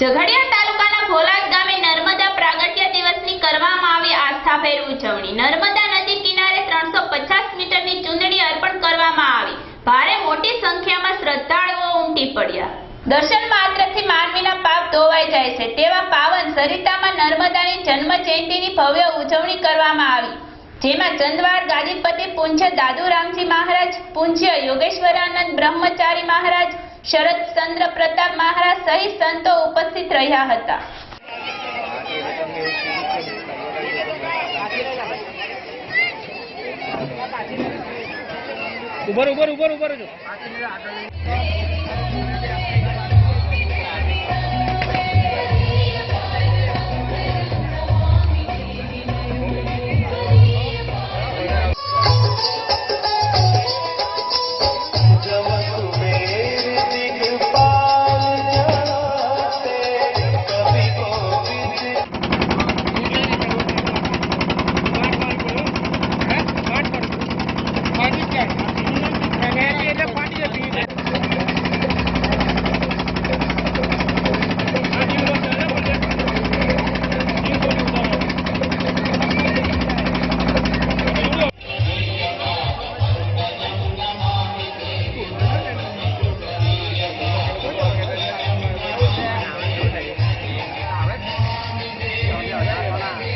ઝઘડિયા તાલુકાના ભોલાજ ગામે નર્મદા પ્રાગટ્ય દિવસની કરવામાં આવી આસ્થાભેર ઉજવણી. નર્મદા નદી કિનારે ત્રણસો પચાસ મીટરની ચૂંદડી અર્પણ કરવામાં આવી. ભારે મોટી સંખ્યામાં શ્રદ્ધાળુઓ ઉમટી પડ્યા. દર્શન માત્રથી માનવીના પાપ ધોવાઈ જાય છે. તેવા પાવન સરિતામાં નર્મદાની જન્મ જયંતિની ભવ્ય ઉજવણી કરવામાં આવી. જેમાં ચંદવાડ ગાદીપતિ પૂજ્ય દાદુરામજી મહારાજ પૂજ્ય યોગેશ્વરાનંદ બ્રહ્મચારી મહારાજ શરદચંદ્ર પ્રતાપ મહારાજ સહિત સંતો ઉપસ્થિત રહ્યા હતા. ઉભર ઉભર ઉભર ઉભર